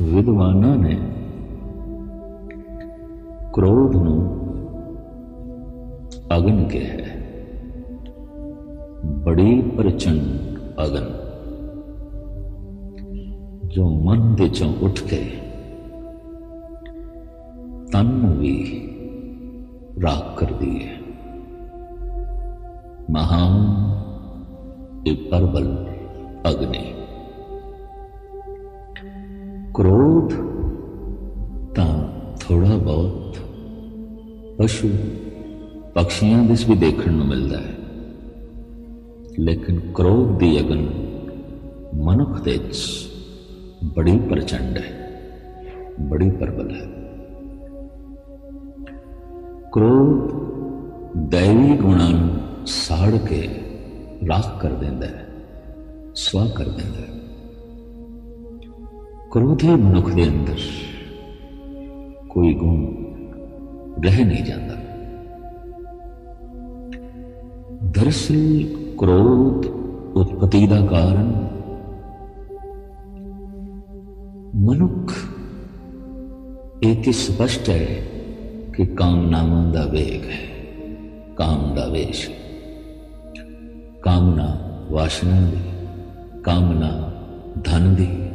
ਵਿਦਵਾਨਾਂ ਨੇ ਕ੍ਰੋਧ ਨੂੰ ਅਗਨ ਕਿਹਾ ਹੈ ਬੜੀ ਪ੍ਰਚੰਡ ਅਗਨ ਜੋ ਮਨ ਦੇ ਚੋਂ ਉੱਠ ਕੇ ਤਨ ਨੂੰ ਵੀ ਰਾਖ ਕਰਦੀ ਹੈ ਮਹਾਨ ਇਹ ਪਰਬਲ ਅਗਨੀ ਕ੍ਰੋਧ ਤਾਂ ਥੋੜਾ ਬਹੁਤ ਪਸ਼ੂ ਪਕਸ਼ੀਆਂ ਵਿੱਚ ਵੀ ਦੇਖਣ ਨੂੰ ਮਿਲਦਾ ਹੈ ਲੇਕਿਨ ਕ੍ਰੋਧ ਦੀ ਅਗਨ ਮਨੁੱਖ ਦੇ ਵਿੱਚ ਬੜੀ ਪ੍ਰਚੰਡ ਹੈ ਬੜੀ ਪ੍ਰਬਲ ਹੈ ਕ੍ਰੋਧ ਦੈਵੀ ਗੁਣਾਂ ਨੂੰ ਸਾੜ ਕੇ ਰਾਖ ਕਰ ਦਿੰਦਾ ਹੈ ਸਵਾ ਕਰ ਦਿੰਦਾ ਹੈ ਕ੍ਰੋਧੀ ਮਨੁੱਖ ਦੇ ਅੰਦਰ ਕੋਈ ਗੁਣ ਰਹਿ ਨਹੀਂ ਜਾਂਦਾ ਦਰਅਸਲ ਕ੍ਰੋਧ ਉਤਪਤੀ ਦਾ ਕਾਰਨ ਮਨੁੱਖ ਇਹ ਤੇ ਸਪਸ਼ਟ ਹੈ ਕਿ ਕਾਮਨਾਵਾਂ ਦਾ ਵੇਗ ਹੈ ਕਾਮ ਦਾ ਵੇਸ਼ ਕਾਮਨਾ ਵਾਸ਼ਨਾ ਦੀ ਕਾਮਨਾ ਧਨ ਦੀ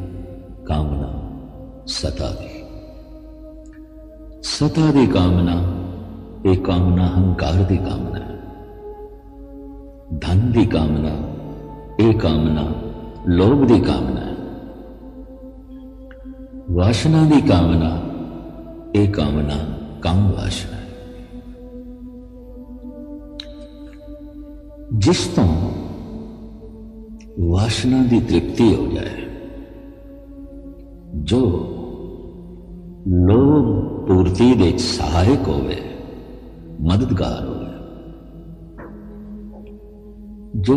ਕਾਮਨਾ ਸਤਾ ਦੀ। ਸਤਾ ਦੀ ਕਾਮਨਾ, ਇਹ ਕਾਮਨਾ ਹੰਕਾਰ ਦੀ ਕਾਮਨਾ ਹੈ। ਧਨ ਦੀ ਕਾਮਨਾ, ਇਹ ਕਾਮਨਾ ਲੋਭ ਦੀ ਕਾਮਨਾ ਹੈ। ਵਾਸ਼ਨਾ ਦੀ ਕਾਮਨਾ, ਇਹ ਕਾਮਨਾ ਕਾਮ ਵਾਸ਼ਨਾ ਹੈ। ਜਿਸ ਤੋਂ ਵਾਸ਼ਨਾ ਦੀ ਤ੍ਰਿਪਤੀ ਹੋ ਜਾਏ ਜੋ ਲੋਭ ਪੂਰਤੀ ਦੇ ਸਹਾਇਕ ਹੋਵੇ, ਮਦਦਗਾਰ ਹੋਵੇ। ਜੋ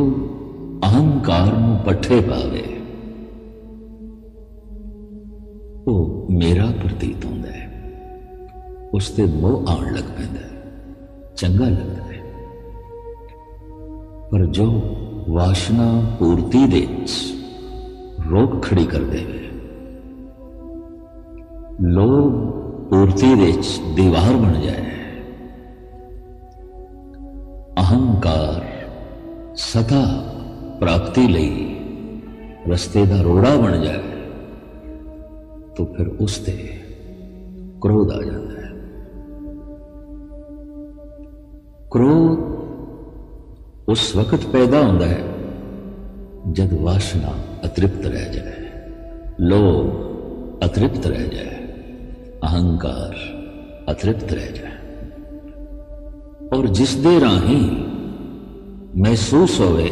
ਅਹੰਕਾਰ ਨੂੰ ਪੱਠੇ ਪਾਵੇ, ਉਹ ਮੇਰਾ ਪ੍ਰਤੀਤ ਹੁੰਦਾ ਹੈ। ਉਸ ਤੇ ਮੋਹ ਆਉਣ ਲੱਗ ਪੈਂਦਾ ਹੈ, ਚੰਗਾ ਲੱਗਦਾ ਹੈ। ਪਰ ਜੋ ਵਾਸ਼ਨਾ ਪੂਰਤੀ ਦੇ ਰੋਕ ਖੜੀ ਕਰ ਦੇਵੇ ਲੋਭ, ਪੂਰਤੀ ਵਿੱਚ ਦੀਵਾਰ ਬਣ ਜਾਏ। ਅਹੰਕਾਰ ਸਦਾ ਪ੍ਰਾਪਤੀ ਲਈ ਰਸਤੇ ਦਾ ਰੋੜਾ ਬਣ ਜਾਏ, ਤਾਂ ਫਿਰ ਉਸ ਤੇ ਕ੍ਰੋਧ ਆ ਜਾਂਦਾ ਹੈ। ਕ੍ਰੋਧ ਉਸ ਵਕਤ ਪੈਦਾ ਹੁੰਦਾ ਹੈ ਜਦ ਵਾਸ਼ਨਾ ਅਤ੍ਰਿਪਤ ਰਹਿ ਜਾਏ, ਲੋਭ ਅਤ੍ਰਿਪਤ ਰਹਿ ਜਾਏ। अहंकार अतृप्त रह जाए। और जिस दे राही महसूस होवे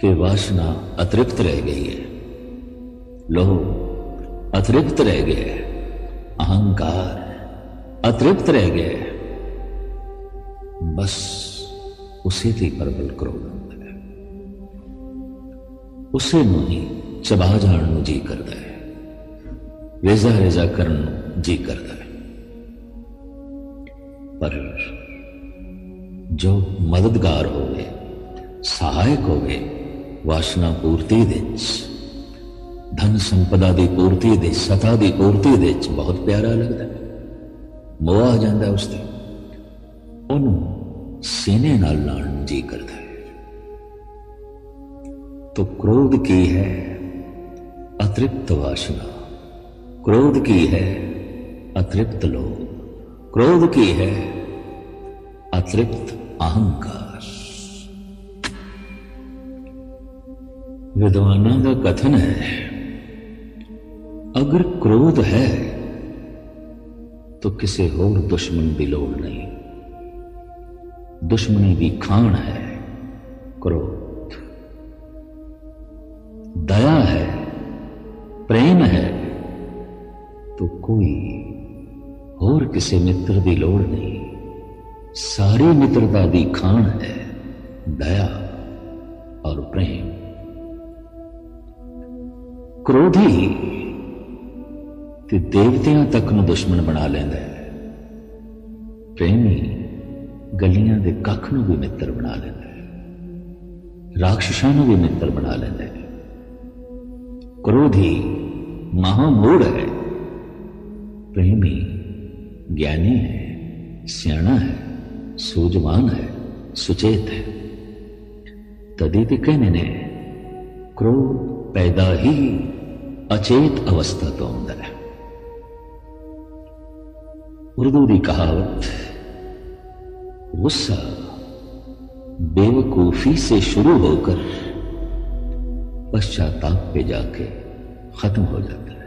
कि वासना अतृप्त रह गई है लोह अतृप्त रह गए अहंकार अतृप्त रह गए बस उसी थी प्रबल क्रोध उसे नहीं चबा जान जी करता है। રેઝા રેઝા કરનું જી કરતા पर जो मददगार हो गए सहायक हो गए वासना पूर्ति दे धन संपदा की पूर्ति दे सता की पूर्ति दे बहुत प्यारा लगता है। मोह आ जाता है उसके सीने लाण जी करता है तो क्रोध की है अतिरिक्त वासना। क्रोध की है अतृप्त लोभ क्रोध की है अतृप्त अहंकार। विद्वानों का कथन है, अगर क्रोध है तो किसी होर दुश्मन की लोड़ नहीं। दुश्मनी भी खान है, क्रोध। दया है, प्रेम है ਕਿਸੇ ਮਿੱਤਰ ਦੀ ਲੋੜ ਨਹੀਂ। ਸਾਰੇ ਮਿੱਤਰ ਦਾ ਦੀ ਖਾਣ ਹੈ ਦਇਆ ਔਰ ਪ੍ਰੇਮ। ਕ੍ਰੋਧੀ ਤੇ ਦੇਵਤਿਆਂ ਤੱਕ ਨੂੰ ਦੁਸ਼ਮਣ ਬਣਾ ਲੈਂਦਾ ਹੈ। ਪ੍ਰੇਮੀ ਗਲੀਆਂ ਦੇ ਕੱਖ ਨੂੰ ਵੀ ਮਿੱਤਰ ਬਣਾ ਲੈਂਦਾ ਹੈ। ਰਾਖਸ਼ਾਂ ਨੂੰ ਵੀ ਮਿੱਤਰ ਬਣਾ ਲੈਂਦਾ ਹੈ। ਕ੍ਰੋਧੀ ਮਹਾਮੂੜ ਹੈ। ਪ੍ਰੇਮੀ ज्ञानी है, सियाणा है, सूझवान है, सुचेत है। तदीति कहने, क्रोध पैदा ही अचेत अवस्था तो अंदर है। उर्दू की कहावत, गुस्सा बेवकूफ़ी से शुरू होकर पश्चाताप पे जाके खत्म हो जाता है।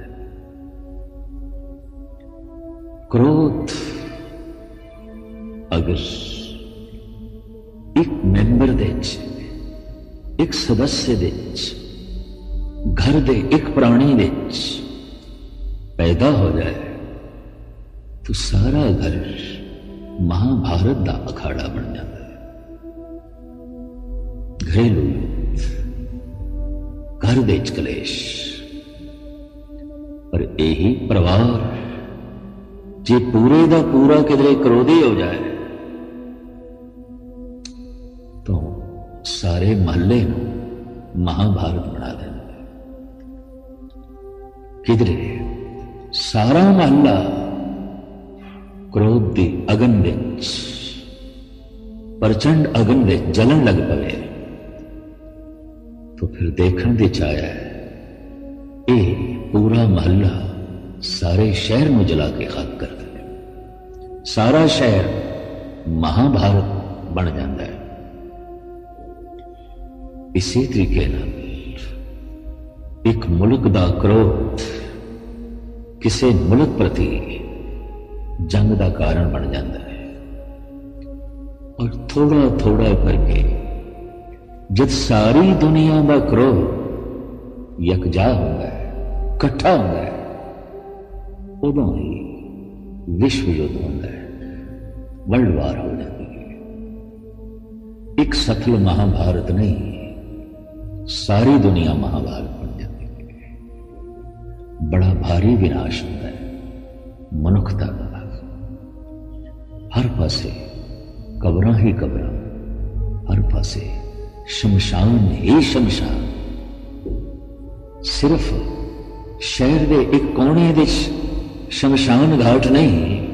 क्रोध। अगर एक मेंबर दे एक सदस्य दे घर दे एक प्राणी दे पैदा हो जाए तो सारा घर महाभारत का अखाड़ा बन जाता है। घरेलू घर देच कलेष पर यही परिवार जे पूरे का पूरा किधरे क्रोधी हो जाए तो सारे महल्ले महाभारत बना देंगे। किधरे सारा महल्ला क्रोध की अगन प्रचंड अगन जलन लग पवे। तो फिर देखने चाया है ये पूरा महल्ला सारे शहर में जला के खाक कर दे सारा शहर महाभारत बन जाता है। इसी तरीके एक मुल्क का क्रोध किसी मुल्क प्रति जंग का कारण बन जाता है। और थोड़ा थोड़ा करके जब सारी दुनिया का क्रोध यकजा होता है, कट्ठा होता है उदों ही विश्व युद्ध होता है वर्ल्ड वार हो जाती है। एक सफल महाभारत नहीं, सारी दुनिया महाभारत बन जाती है। बड़ा भारी विनाश होता है, मनुखता का हर पासे कबर ही कबर, हर पासे शमशान ही शमशान। सिर्फ़ शहर के एक कोने शमशान घाट नहीं,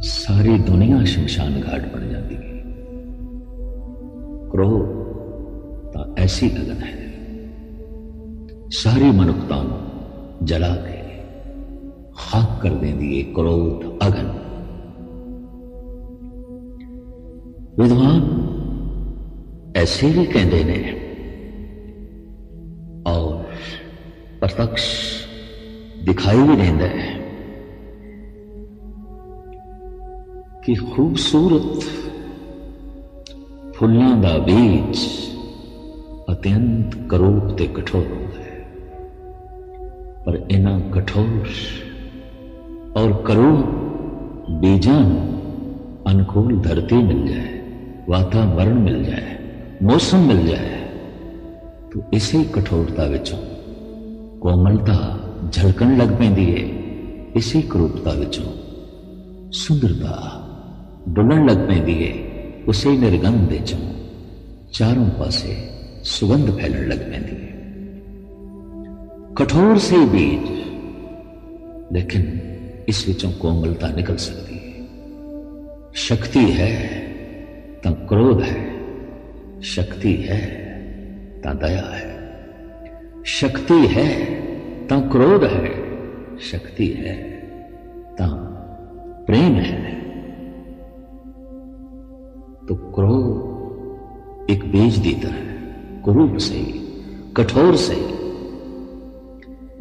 सारी दुनिया शमशान घाट बन जाती है। क्रोध ऐसी लगन है। सारी मनुखता जला के खाक कर देंगी क्रोध अगन। विद्वान, ऐसे भी कहते ने और प्रत्यक्ष दिखाई भी देता है कि खूबसूरत फुलों का बीज अत्यंत करूप ते कठोर होता है। पर इना कठोर और करूप बीजा अनुकूल धरती मिल जाए, वातावरण मिल जाए, मौसम मिल जाए तो इसी कठोरता कोमलता झलकन लग पैंदी है। इसी क्रूपता सुंदरता डुलन लग पैंदी है। उसे निर्गंध चारों पासे सुगंध फैलन लग पैंती है। कठोर से बीज। लेकिन इस विचों कोमलता निकल सकती है। शक्ति है तो क्रोध है। शक्ति है तो दया है। शक्ति है तो क्रोध है शक्ति है तो प्रेम है तो क्रोध एक बीज दी तरह कुरूप से कठोर से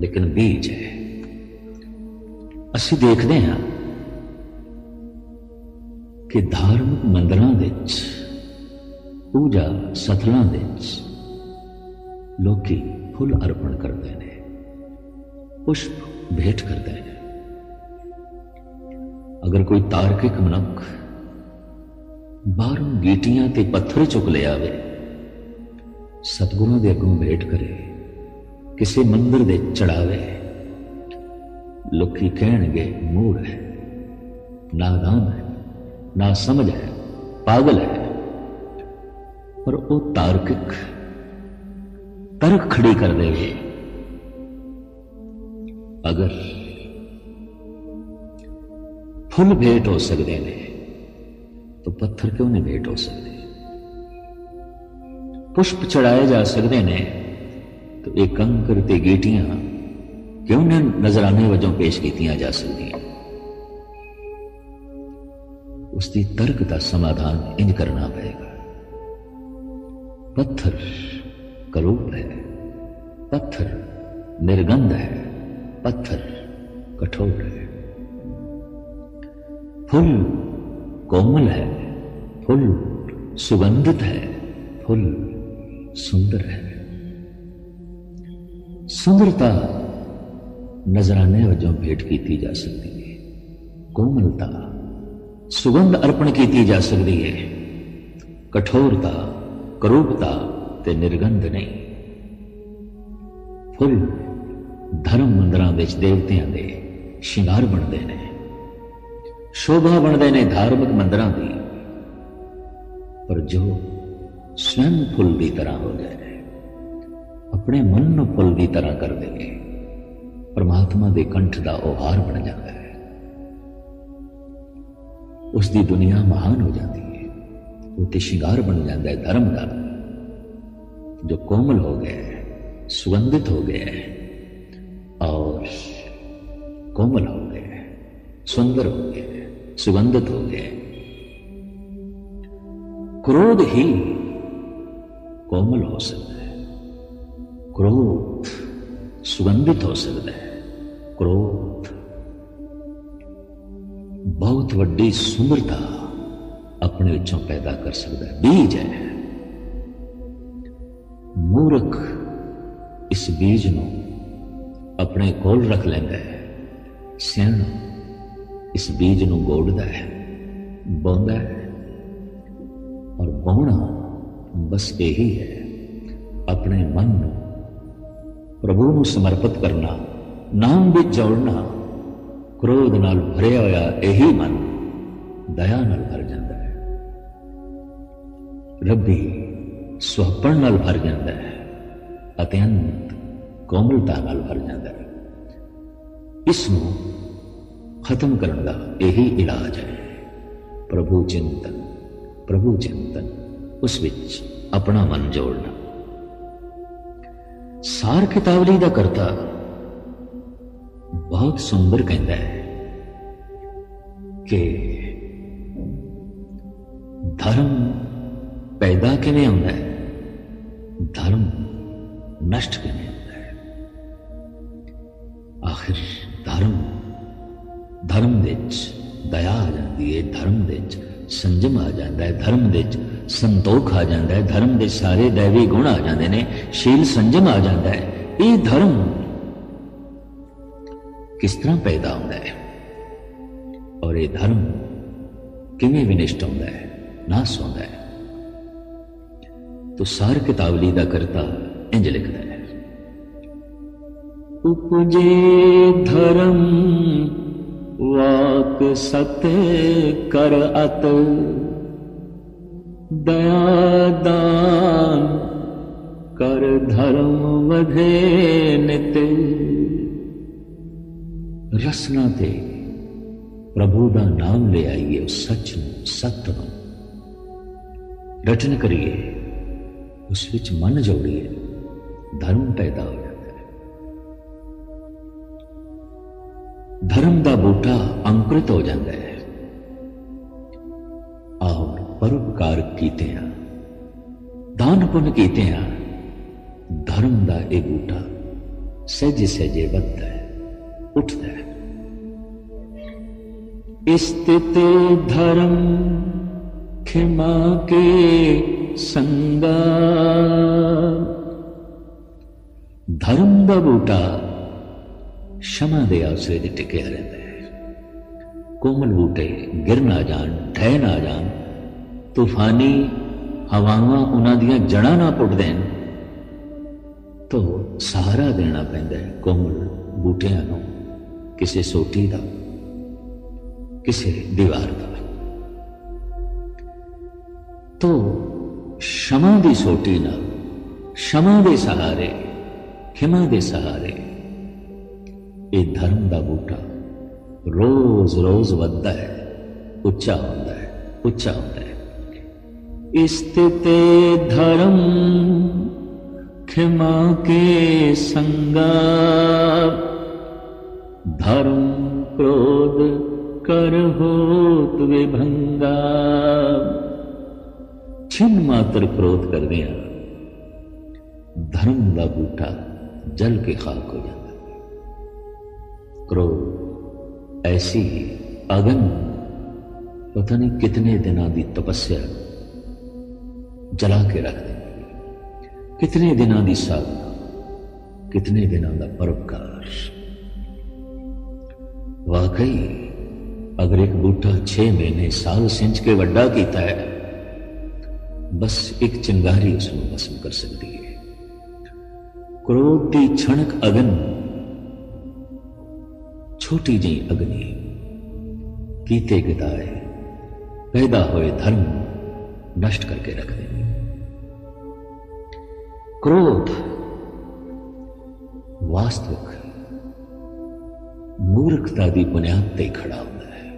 लेकिन बीज है ਅਸੀਂ ਦੇਖਦੇ ਹਾਂ ਕਿ ਧਾਰਮਿਕ ਮੰਦਰਾਂ ਵਿੱਚ ਪੂਜਾ ਸਥਲਾਂ ਵਿੱਚ ਲੋਕੀ ਫੁੱਲ ਅਰਪਣ ਕਰਦੇ ਨੇ ਪੁਸ਼ਪ ਭੇਟ ਕਰਦੇ ਨੇ ਅਗਰ ਕੋਈ ਤਾਰਕਿਕ ਮਨੁੱਖ ਬਾਹਰੋਂ ਗੀਟੀਆਂ ਤੇ ਪੱਥਰ ਚੁੱਕ ਲਿਆਵੇ ਸਤਗੁਰਾਂ ਦੇ ਅੱਗੋਂ ਭੇਟ ਕਰੇ ਕਿਸੇ ਮੰਦਰ ਦੇ ਚੜਾਵੇ ਲੋਕੀ ਕਹਿਣਗੇ ਮੂੜ ਹੈ ਨਾਦਾਨ ਹੈ ਨਾ ਸਮਝ ਹੈ ਪਾਗਲ ਹੈ ਪਰ ਉਹ ਤਾਰਕਿਕ ਤਰਕ ਖੜੀ ਕਰ ਦੇਵੇ अगर फुल भेंट हो सकते ने तो पत्थर क्यों नहीं भेंट हो सकते? पुष्प चढ़ाए जा सकते ने तो एकांकर ते गेटियाँ क्यों ने नजराने वजह पेश की जा सकती उसकी तर्क का समाधान इंज करना पड़ेगा। पत्थर करूप है, पत्थर निर्गंध है। पत्थर कठोर है। फूल कोमल है, फूल सुगंधित है, फूल सुंदर है। सुंदरता नजराने वजों भेंट की जा सकती है, कोमलता, सुगंध अर्पण की जा सकती है। कठोरता, करूपता ते निर्गंध नहीं। फुल ਧਰਮ ਮੰਦਰਾਂ ਵਿੱਚ ਦੇਵਤਿਆਂ ਦੇ ਸ਼ਿੰਗਾਰ ਬਣਦੇ ਨੇ। ਸ਼ੋਭਾ ਬਣਦੇ ਨੇ ਧਾਰਮਿਕ ਮੰਦਰਾਂ ਦੀ। ਪਰ ਜੋ ਸਵੈਨ ਫੁੱਲ ਦੀ ਤਰ੍ਹਾਂ ਹੋ ਗਏ ਨੇ ਆਪਣੇ ਮਨ ਨੂੰ ਫੁੱਲ ਦੀ ਤਰ੍ਹਾਂ ਕਰ ਦੇਵੇ, ਪਰਮਾਤਮਾ ਦੇ ਕੰਠ ਦਾ ਉਹਾਰ ਬਣ ਜਾਂਦਾ ਹੈ। ਉਸ ਦੀ ਦੁਨੀਆ ਮਹਾਨ ਹੋ ਜਾਂਦੀ ਹੈ। ਉਹ ਤੇ ਸ਼ਿੰਗਾਰ ਬਣ ਜਾਂਦਾ ਹੈ ਧਰਮ ਦਾ। ਜੋ ਕੋਮਲ ਹੋ ਗਿਆ ਸੁਗੰਧਿਤ ਹੋ ਗਿਆ ਹੈ और कोमल हो गया सुंदर हो गया सुगंधित हो गया क्रोध ही कोमल हो सकता है क्रोध सुगंधित हो सकता है क्रोध बहुत वड्डी सुंदरता ਆਪਣੇ ਵਿੱਚੋਂ ਪੈਦਾ ਕਰ ਸਕਦਾ ਹੈ ਬੀਜ ਹੈ ਮੂਰਖ ਇਸ ਬੀਜ ਨੂੰ ਆਪਣੇ ਕੋਲ ਰੱਖ ਲੈਂਦਾ ਹੈ। ਸਿਆਣਾ ਇਸ ਬੀਜ ਨੂੰ ਗੋੜਦਾ ਹੈ, ਬੋਂਦਾ ਹੈ ਔਰ ਬੋਣਾ ਬਸ ਇਹੀ ਹੈ, ਆਪਣੇ ਮਨ ਨੂੰ ਪ੍ਰਭੂ ਨੂੰ ਸਮਰਪਿਤ ਕਰਨਾ, ਨਾਮ ਵਿੱਚ ਜੋੜਨਾ, ਕ੍ਰੋਧ ਨਾਲ ਭਰਿਆ ਹੋਇਆ ਇਹੀ ਮਨ ਦਇਆ ਨਾਲ ਭਰ ਜਾਂਦਾ ਹੈ। ਰੱਬੀ ਸੁਹਪਣ ਨਾਲ ਭਰ ਜਾਂਦਾ ਹੈ, ਅਤਿਅੰਤ ਕੋਮਲਤਾ ਨਾਲ ਭਰ ਜਾਂਦਾ ਹੈ। ਇਸ ਨੂੰ ਖਤਮ ਕਰਨ ਦਾ ਇਹੀ ਇਲਾਜ ਹੈ। ਪ੍ਰਭੂ ਚਿੰਤਨ ਪ੍ਰਭੂ ਚਿੰਤਨ, ਉਸ ਵਿੱਚ ਆਪਣਾ ਮਨ ਜੋੜਨਾ। ਸਾਰ ਕਿਤਾਬਲੀ ਦਾ ਕਰਤਾ ਬਹੁਤ ਸੁੰਦਰ ਕਹਿੰਦਾ ਹੈ ਕਿ ਧਰਮ ਪੈਦਾ ਕਿਵੇਂ ਹੁੰਦਾ ਹੈ? ਧਰਮ ਨਸ਼ਟ ਕਿਵੇਂ ਹੁੰਦਾ ਹੈ ਆਖਿਰ ਧਰਮ ਧਰਮ ਦੇ ਵਿੱਚ ਦਇਆ ਆ ਜਾਂਦੀ ਹੈ ਧਰਮ ਦੇ ਵਿੱਚ ਸੰਜਮ ਆ ਜਾਂਦਾ ਹੈ ਧਰਮ ਦੇ ਵਿੱਚ ਸੰਤੋਖ ਆ ਜਾਂਦਾ ਹੈ ਧਰਮ ਦੇ ਸਾਰੇ ਦੇਵੀ ਗੁਣ ਆ ਜਾਂਦੇ ਨੇ ਸ਼ੀਲ ਸੰਜਮ ਆ ਜਾਂਦਾ ਹੈ ਇਹ ਧਰਮ ਕਿਸ ਤਰ੍ਹਾਂ ਪੈਦਾ ਹੁੰਦਾ ਹੈ ਔਰ ਇਹ ਧਰਮ ਕਿਵੇਂ ਵਿਨਿਸ਼ਟ ਹੁੰਦਾ ਹੈ ਨਾਸ ਹੁੰਦਾ ਹੈ तो सार कितावली का करता इंज लिखता है उपजे धर्म, वाक सत्य कर अत। दया दान कर धर्म वधे नित। रसना दे, प्रभु का नाम ले आइए सच न सत्य रचन करिए, उस विच मन जोड़िए, धर्म पैदा हो। धर्म का बूटा अंकुरित हो जाता है। और परोपकार कीते हैं। दान पुन कीते हैं। धर्म का यह बूटा सहजे सहजे बदता है उठता है। स्थित धर्म खिमा के संगा। धर्म का बूटा ਸ਼ਮਾ ਦੇ ਆਸਰੇ ਤੇ ਟਿਕਿਆ ਰਹਿੰਦਾ ਹੈ। ਕੋਮਲ ਬੂਟੇ ਗਿਰ ਨਾ ਜਾਣ, ਠਹਿ ਨਾ ਜਾਣ, ਤੂਫਾਨੀ ਹਵਾਵਾਂ ਉਹਨਾਂ ਦੀਆਂ ਜੜਾਂ ਨਾ ਪੁੱਟ ਦੇਣ। ਤੋ ਸਹਾਰਾ ਦੇਣਾ ਪੈਂਦਾ ਹੈ ਕੋਮਲ ਬੂਟਿਆਂ ਨੂੰ ਕਿਸੇ ਸੋਟੀ ਦਾ, ਕਿਸੇ ਦੀਵਾਰ ਦਾ। ਤੋ ਸ਼ਮਾ ਦੀ ਸੋਟੀ ਨਾਲ, ਸ਼ਮਾ ਦੇ ਸਹਾਰੇ, ਖਿਮਾ ਦੇ ਸਹਾਰੇ ਇਹ ਧਰਮ ਦਾ ਬੂਟਾ ਰੋਜ਼-ਰੋਜ਼ ਵੱਧਦਾ ਹੈ ਉੱਚਾ ਹੁੰਦਾ ਹੈ ਉੱਚਾ ਹੁੰਦਾ ਹੈ ਇਸਤੇ ਧਰਮ ਖਿਮਾ ਕੇ ਸੰਗਾ ਧਰਮ क्रोध कर होत विभंगा छिन मात्र क्रोध कर दिया धर्म का बूटा जल के खाक हो जाता क्रोध, ऐसी अगन, पता नहीं कितने दिनों की तपस्या जला के रख देंगे कितने दिनों की साधना, कितने दिनों का परोपकार। वाकई, अगर एक बूटा छे महीने साल सिंच के वड्डा किया है, बस एक चिंगारी उसमें भस्म कर सकती है। क्रोध की क्षणक अगन छोटी जी अग्नि। कीते गिताए पैदा हुए धर्म नष्ट करके रख देंगे क्रोध वास्तविक मूर्खता की बुनियाद ते खड़ा होता है।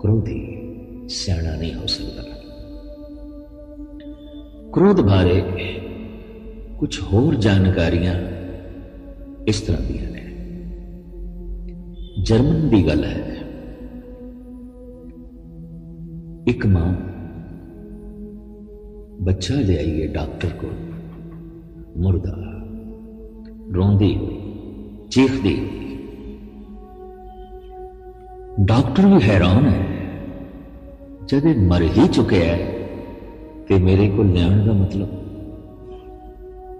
क्रोधी सियाणा नहीं हो सकता। क्रोध बारे कुछ होर जानकारियाँ इस तरह दी ने जर्मन की गल है एक माँ बच्चा ले आई है डॉक्टर को मुर्दा रोंदी हुई चीखती हुई डॉक्टर भी हैरान है जब मर ही चुके है तो मेरे को लिया का मतलब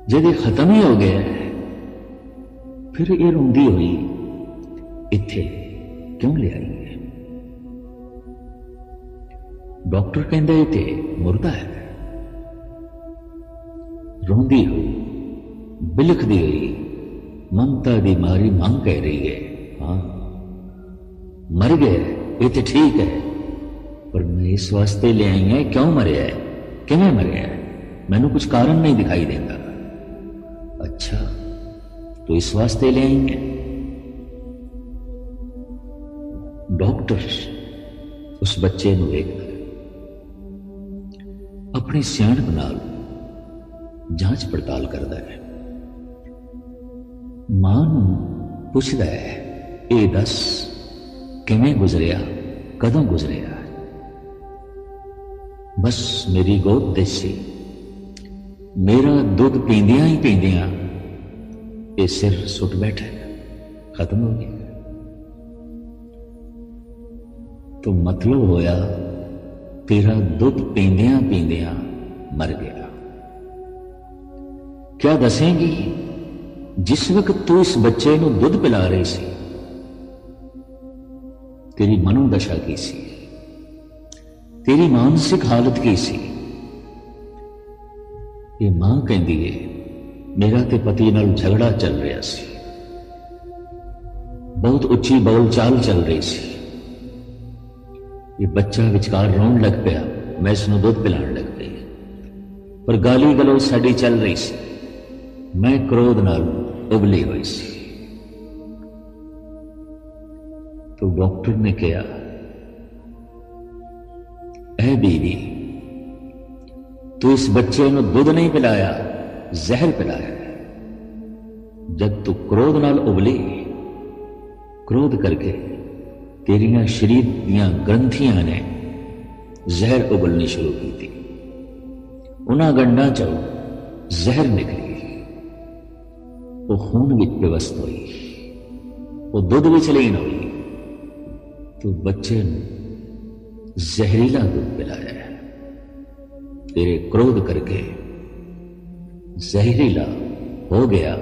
जब खत्म ही हो गया है फिर ये रोंदी हुई इथे क्यों ले आई है? डॉक्टर कहते इतने मुर्दा है। रोंदी हुई बिलखती हुई, ममता की मारी मांग कह रही है। हाँ मर गए ये तो ठीक है, पर मैं इस वास्ते ले आई है, क्यों मरे है? किमें मरे है? मैनू कुछ कारण नहीं दिखाई देता अच्छा तो इस वास्ते ले आई है डॉक्टर उस बच्चे देखता अपनी सियाणप नाल जाँच पड़ताल करता है माँ पूछता है ये दस किमें गुजरिया कदों गुजरिया बस मेरी गोद देसी मेरा दुध पींदिया ही पींदिया ये सिर सुट बैठे खत्म हो गया तो मतलब होया तेरा दुध पींदिया पींदिया मर गया क्या दसेंगी जिस वक्त तू इस बच्चे दुध पिला रही सी तेरी मनोदशा की सी तेरी मानसिक हालत की सी ये माँ कहती है मेरा ते पति नाल झगड़ा चल रहा सी बहुत उच्ची बोल चाल चल रही सी ये बच्चा विचकार रोन लग पाया मैं इसनों दुध पिला लग पई पर गाली गलो साड़ी चल रही सी। मैं क्रोध नाल उबली हुई सी। तो डॉक्टर ने कहा, ऐ बीवी, तू इस बच्चे ने दुध नहीं पिलाया, जहर पिलाया जब तू क्रोध नाल उबली, क्रोध करके तेरिया शरीर दिया ग्रंथियाँ ने जहर उबलनी शुरू की थी उन्होंने गंडा चो जहर निकली वो खून विच व्यवस्थ हुई वो दुध विच लीन हुई तो बच्चे ने जहरीला दूध पिलाया है तेरे क्रोध करके जहरीला हो गया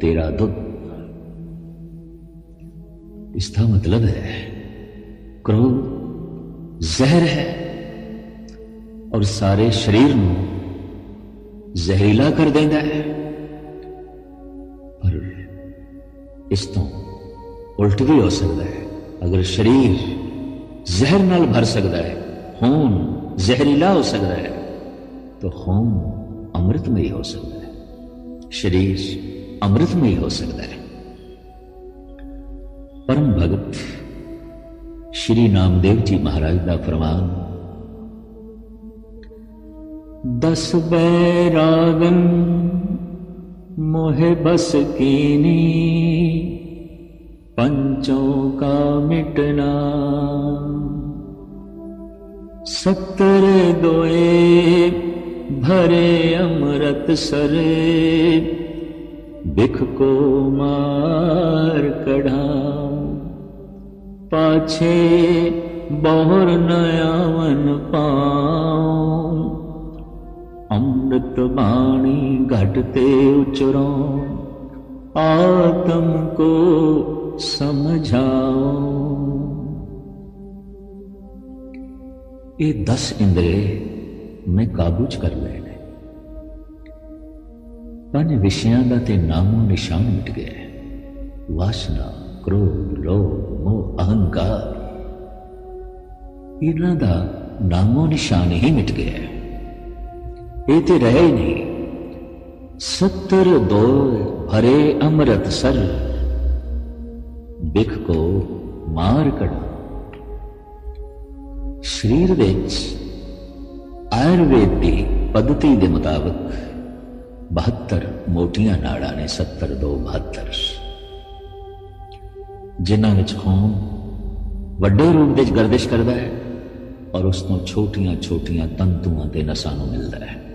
तेरा दूध इसका मतलब है, क्रोध जहर है और सारे शरीर में जहरीला कर देता है। पर इस तो उल्ट भी हो सकता है। अगर शरीर जहर नाल भर सकता है, खून जहरीला हो सकता है तो खून अमृतमयी हो सकता है। शरीर अमृतमयी हो सकता है। परम भगत श्री नामदेव जी महाराज का फरमान। दस बैरागन मोहे बस कीनी, पंचों का मिटना। सत्तर दोए भरे अमृत सरे बिख को मार कढ़ा। ਪਾਛੇ ਬਹੁਰ ਨ ਆਵਨ ਪਾਉ ਅੰਮ੍ਰਿਤ ਬਾਣੀ ਘਟ ਤੇ ਉਚਰੋ ਆਤਮ ਕੋ ਸਮਝਾਓ ਇਹ 10 ਇੰਦਰੇ ਮੈਂ ਕਾਬੂ ਚ ਕਰ ਲਏ ਨੇ। ਪੰਜ ਵਿਸ਼ਿਆਂ ਦਾ ਤੇ ਨਾਮੋ ਨਿਸ਼ਾਨ ਮਿਟ ਗਿਆ ਵਾਸਨਾ ਕ੍ਰੋਧ ਲੋਭ ਮੋਹ ਅਹੰਕਾਰ ਇਹਨਾਂ ਦਾ ਨਾਮੋ ਨਿਸ਼ਾਨ ਹੀ ਮਿਟ ਗਿਆ ਇਹ ਤੇ ਰਹੇ ਹੀ ਨਹੀਂ 70 ਦੋ ਭਰੇ ਅੰਮ੍ਰਿਤ ਸਰ ਬਿਖ ਕੋ ਮਾਰ ਕੜਾ ਸਰੀਰ ਵਿੱਚ ਆਯੁਰਵੇਦ ਦੀ ਪद्धਤੀ ਦੇ ਮੁਤਾਬਕ 72 ਮੋਟੀਆਂ ਨਾੜਾਂ ਨੇ 70 ਦੋ 72 जिन्होंने खून वे रूप में गर्दिश करता है और उसनों छोटिया छोटिया तंतुआ के नसा मिलता है।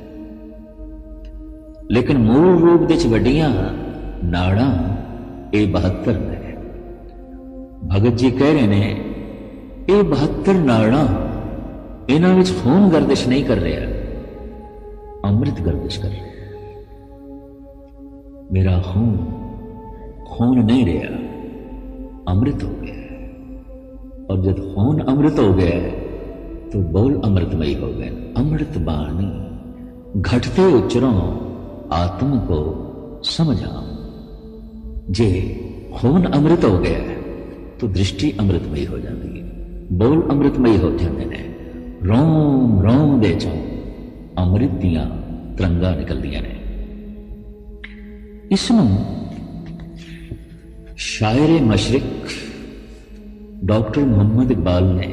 लेकिन मूल रूप नाड़ा ये बहत्तर है भगत जी कह रहे हैं ये बहत्तर नाड़ा इन खून गर्दिश नहीं कर रहा, अमृत गर्दिश कर रहा। मेरा खून खून नहीं रहा। अमृत हो गया और जब खून अमृत हो गया तो बोल अमृतमयी हो गए। अमृत बाणी, घटते उच्चरों, आत्म को समझाओ जे खून अमृत हो गया तो दृष्टि अमृतमयी हो जाती है। बोल अमृतमयी हो जाते हैं रोम रोम दे चो अमृत दिया तरंगा निकलदियाँ ने ਇਸ शायर मशरक डॉक्टर मोहम्मद इकबाल ने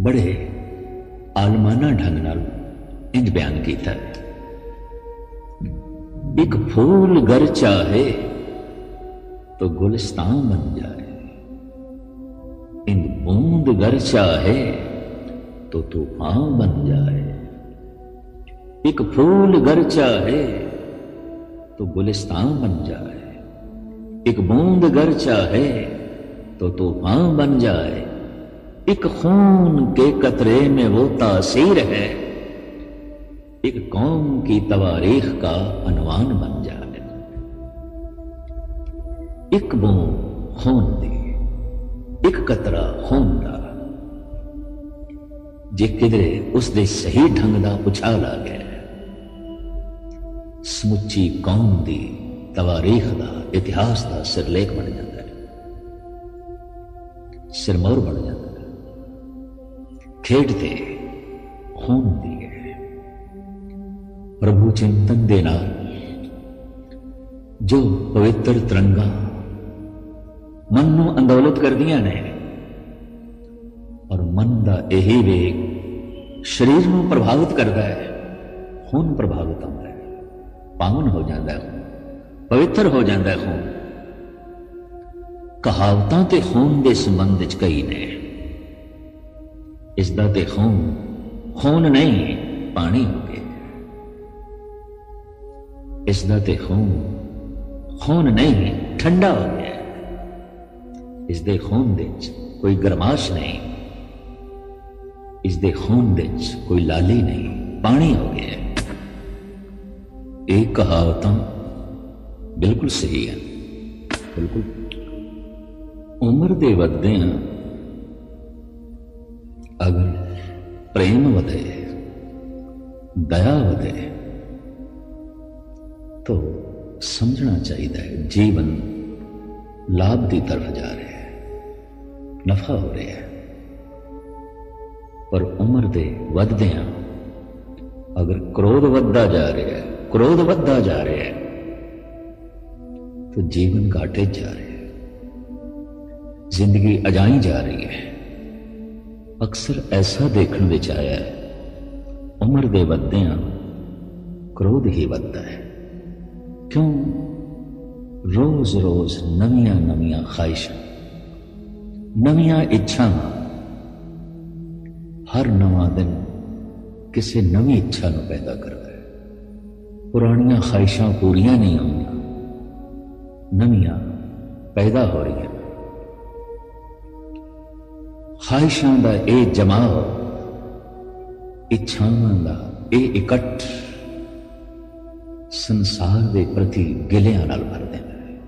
बड़े आलमाना ढंग इंज बयान किया है। एक फूल घर चाहे तो गुलिस्तान बन जाए। इन बूंद घर चाहे तो तूफ़ान बन जाए। एक फूल घर चाहे तो गुलिस्तान बन जाए। एक बूंद गर्चा चाहे तो तूफ़ान बन जाए। एक खून के कतरे में वो तासीर है। एक कौम की तवारीख का अनुमान बन जाए। एक बूंद खून दी, एक कतरा खून दा जे किधरे उस दे सही ढंग का उछाल आ गया समुची कौम दी ਤਵਾਰੀਖ ਦਾ ਇਤਿਹਾਸ ਦਾ ਸਿਰਲੇਖ ਬਣ ਜਾਂਦਾ ਹੈ। ਸਿਰਮੌਰ ਬਣ ਜਾਂਦਾ ਹੈ। ਖੇਡ ਤੇ ਖੂਨ ਦੀ ਹੈ। ਪ੍ਰਭੂ ਚਿੰਤਨ ਦੇ ਨਾਲ ਜੋ ਪਵਿੱਤਰ ਤਰੰਗਾ ਮਨ ਨੂੰ ਅੰਦੋਲਿਤ ਕਰਦੀਆਂ ਨੇ ਔਰ ਮਨ ਦਾ ਇਹੀ ਵੇਗ ਸਰੀਰ ਨੂੰ ਪ੍ਰਭਾਵਿਤ ਕਰਦਾ ਹੈ, ਖੂਨ ਪ੍ਰਭਾਵਿਤ ਹੁੰਦਾ ਹੈ, ਪਾਵਨ ਹੋ ਜਾਂਦਾ ਹੈ। ਪਵਿੱਤਰ ਹੋ ਜਾਂਦਾ ਹੈ ਖੂਨ। ਕਹਾਵਤਾਂ ਤੇ ਖੂਨ ਦੇ ਸੰਬੰਧ ਵਿੱਚ ਕਈ ਨੇ। ਇਸ ਦਾ ਤੇ ਖੂਨ ਖੂਨ ਨਹੀਂ, ਪਾਣੀ ਹੋ ਗਿਆ ਇਸ ਦਾ ਤੇ ਖੂਨ ਖੂਨ ਨਹੀਂ, ਠੰਡਾ ਹੋ ਗਿਆ ਇਸ ਦੇ ਖੂਨ ਦੇ ਵਿੱਚ ਕੋਈ ਗਰਮਾਸ਼ ਨਹੀਂ। ਇਸ ਦੇ ਖੂਨ ਦੇ ਵਿੱਚ ਕੋਈ ਲਾਲੀ ਨਹੀਂ, ਪਾਣੀ ਹੋ ਗਿਆ ਇਹ ਕਹਾਵਤਾਂ ਬਿਲਕੁਲ ਸਹੀ ਹੈ ਬਿਲਕੁਲ ਉਮਰ ਦੇ ਵਧਦਿਆਂ ਅਗਰ ਪ੍ਰੇਮ ਵਧੇ ਦਇਆ ਵਧੇ तो समझना चाहिए है जीवन लाभ की तरफ जा रहा है नफा हो रहा है पर उम्र के वधद्या अगर क्रोध वधदा जा रहा है क्रोध बढ़ता जा रहा है तो जीवन घाटे जा रहे ਜ਼ਿੰਦਗੀ ਅਜਾਈ ਜਾ ਰਹੀ ਹੈ ਅਕਸਰ ਐਸਾ ਦੇਖਣ ਵਿੱਚ ਆਇਆ ਹੈ ਉਮਰ ਦੇ ਵੱਧਦਿਆਂ ਕ੍ਰੋਧ ਹੀ ਵੱਧਦਾ ਹੈ ਕਿਉਂ ਰੋਜ਼-ਰੋਜ਼ ਨਵੀਆਂ-ਨਵੀਆਂ ਖਾਹਿਸ਼ਾਂ ਨਵੀਆਂ ਇੱਛਾਵਾਂ ਹਰ ਨਵਾਂ ਦਿਨ ਕਿਸੇ ਨਵੀਂ ਇੱਛਾ ਨੂੰ ਪੈਦਾ ਕਰਦਾ ਹੈ ਪੁਰਾਣੀਆਂ ਖਾਹਿਸ਼ਾਂ ਪੂਰੀਆਂ ਨਹੀਂ ਹੁੰਦੀਆਂ ਨਵੀਆਂ ਪੈਦਾ ਹੋ ਰਹੀਆਂ। ਖਾਹਿਸ਼ਾਂ ਦਾ ਇਹ ਜਮਾਅ ਇੱਛਾਵਾਂ ਦਾ ਇਹ ਇਕੱਠ ਸੰਸਾਰ ਦੇ ਪ੍ਰਤੀ ਗਿਲਿਆਂ ਨਾਲ ਭਰ ਦਿੰਦਾ ਹੈ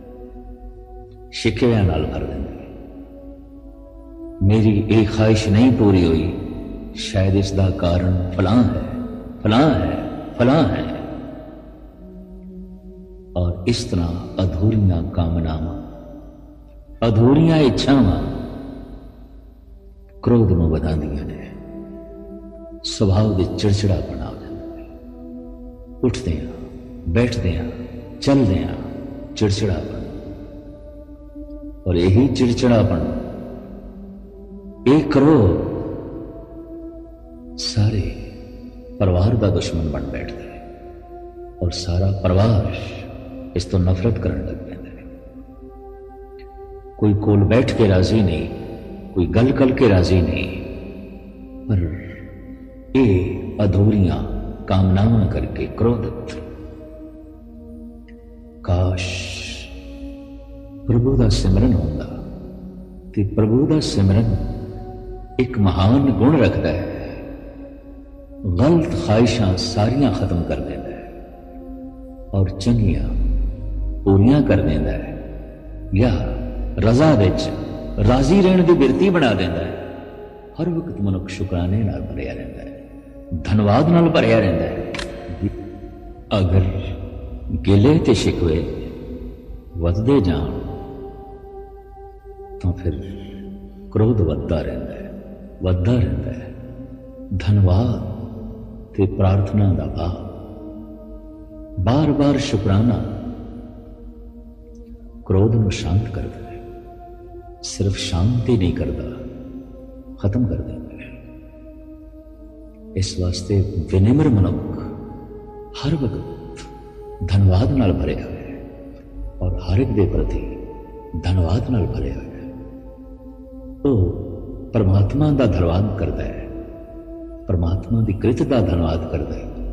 ਸ਼ਿਕਵਿਆਂ ਨਾਲ ਭਰ ਦਿੰਦਾ ਹੈ। ਮੇਰੀ ਇਹ ਖਾਹਿਸ਼ ਨਹੀਂ ਪੂਰੀ ਹੋਈ, ਸ਼ਾਇਦ ਇਸ ਦਾ ਕਾਰਨ ਫਲਾਂ ਹੈ ਫਲਾਂ ਹੈ ਫਲਾਂ ਹੈ। ਔਰ ਇਸ ਤਰ੍ਹਾਂ ਅਧੂਰੀਆਂ ਕਾਮਨਾਵਾਂ ਅਧੂਰੀਆਂ ਇੱਛਾਵਾਂ ਕ੍ਰੋਧ ਨੂੰ ਵਧਾਉਂਦੀਆਂ ਨੇ ਸੁਭਾਅ ਦੇ ਚਿੜਚਿੜਾਪਣ ਆ ਜਾਂਦਾ ਹੈ ਉੱਠਦੇ ਆ ਬੈਠਦੇ ਆ ਚੱਲਦੇ ਆ ਚਿੜਚਿੜਾਪਣ ਔਰ ਇਹੀ ਚਿੜਚਿੜਾਪਣ ਇਹ ਕਰੋ ਸਾਰੇ ਪਰਿਵਾਰ ਦਾ ਦੁਸ਼ਮਣ ਬਣ ਬੈਠਦਾ ਹੈ ਔਰ ਸਾਰਾ ਪਰਿਵਾਰ ਇਸ ਤੋਂ ਨਫ਼ਰਤ ਕਰਨ ਲੱਗ ਪੈਂਦਾ ਹੈ। ਕੋਈ ਕੋਲ ਬੈਠ ਕੇ ਰਾਜ਼ੀ ਨਹੀਂ, ਕੋਈ ਗੱਲ ਕਰਕੇ ਰਾਜ਼ੀ ਨਹੀਂ, ਪਰ ਇਹ ਅਧੂਰੀਆਂ ਕਾਮਨਾਵਾਂ ਕਰਕੇ ਕ੍ਰੋਧਿਤ ਕਾਸ਼ ਪ੍ਰਭੂ ਦਾ ਸਿਮਰਨ ਹੁੰਦਾ ਤੇ ਪ੍ਰਭੂ ਦਾ ਸਿਮਰਨ ਇੱਕ ਮਹਾਨ ਗੁਣ ਰੱਖਦਾ ਹੈ। ਗਲਤ ਖਾਹਿਸ਼ਾਂ ਸਾਰੀਆਂ ਖਤਮ ਕਰ ਦਿੰਦਾ ਹੈ ਔਰ ਚੰਗੀਆਂ ਪੂਰੀਆਂ ਕਰ ਦਿੰਦਾ ਹੈ। ਜਾਂ ਰਜ਼ਾ ਵਿੱਚ ਰਾਜ਼ੀ ਰਹਿਣ ਦੀ ਬਿਰਤੀ ਬਣਾ ਦਿੰਦਾ ਹੈ। ਹਰ ਵਕਤ ਮਨੁੱਖ ਸ਼ੁਕਰਾਨੇ ਨਾਲ ਭਰਿਆ ਰਹਿੰਦਾ ਹੈ। ਧੰਨਵਾਦ ਨਾਲ ਭਰਿਆ ਰਹਿੰਦਾ ਹੈ ਅਗਰ ਗਿਲੇ ਤੇ ਸ਼ਿਕਵੇ ਵੱਧਦੇ ਜਾਣ, ਤਾਂ ਫਿਰ ਕ੍ਰੋਧ ਵੱਧਦਾ ਰਹਿੰਦਾ ਹੈ, ਵੱਧਦਾ ਰਹਿੰਦਾ ਹੈ। ਧੰਨਵਾਦ ਤੇ ਪ੍ਰਾਰਥਨਾ ਦਾ ਭਾਵ। ਬਾਰ-ਬਾਰ ਸ਼ੁਕਰਾਨਾ ਕ੍ਰੋਧ ਨੂੰ ਸ਼ਾਂਤ ਕਰਦਾ ਹੈ ਸਿਰਫ ਸ਼ਾਂਤ ਹੀ ਨਹੀਂ ਕਰਦਾ ਖਤਮ ਕਰ ਦਿੰਦਾ ਹੈ ਇਸ ਵਾਸਤੇ ਵਿਨਿਮਰ ਮਨੁੱਖ ਹਰ ਵਕਤ ਧੰਨਵਾਦ ਨਾਲ ਭਰਿਆ ਹੋਇਆ ਹੈ ਔਰ ਹਰ ਇੱਕ ਦੇ ਪ੍ਰਤੀ ਧੰਨਵਾਦ ਨਾਲ ਭਰਿਆ ਹੋਇਆ ਹੈ ਉਹ ਪਰਮਾਤਮਾ ਦਾ ਧੰਨਵਾਦ ਕਰਦਾ ਹੈ ਪਰਮਾਤਮਾ ਦੀ ਕਿਰਤ ਦਾ ਧੰਨਵਾਦ ਕਰਦਾ ਹੈ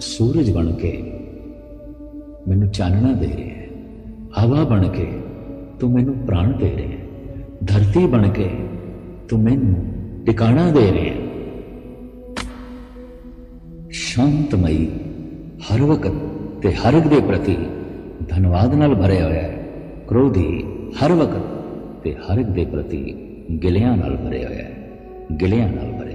ਸੂਰਜ ਬਣ ਕੇ ਮੈਨੂੰ ਚਾਨਣਾ ਦੇ ਰਿਹਾ ਹੈ ਹਵਾ ਬਣ ਕੇ ਤੂੰ ਮੈਨੂੰ ਪ੍ਰਾਣ ਦੇ ਰਿਹਾ ਹੈ। ਧਰਤੀ ਬਣ ਕੇ ਤੂੰ ਮੈਨੂੰ ਟਿਕਾਣਾ ਦੇ ਰਿਹਾ ਹੈ। ਸ਼ਾਂਤਮਈ ਹਰ ਵਕਤ ਤੇ ਹਰ ਇੱਕ ਦੇ ਪ੍ਰਤੀ ਧੰਨਵਾਦ ਨਾਲ ਭਰਿਆ ਹੋਇਆ ਹੈ। ਕ੍ਰੋਧੀ ਹਰ ਵਕਤ ਤੇ ਹਰ ਇੱਕ ਦੇ ਪ੍ਰਤੀ ਗਿਲਿਆਂ ਨਾਲ ਭਰਿਆ ਹੋਇਆ ਹੈ। ਗਿਲਿਆਂ ਨਾਲ ਭਰਿਆ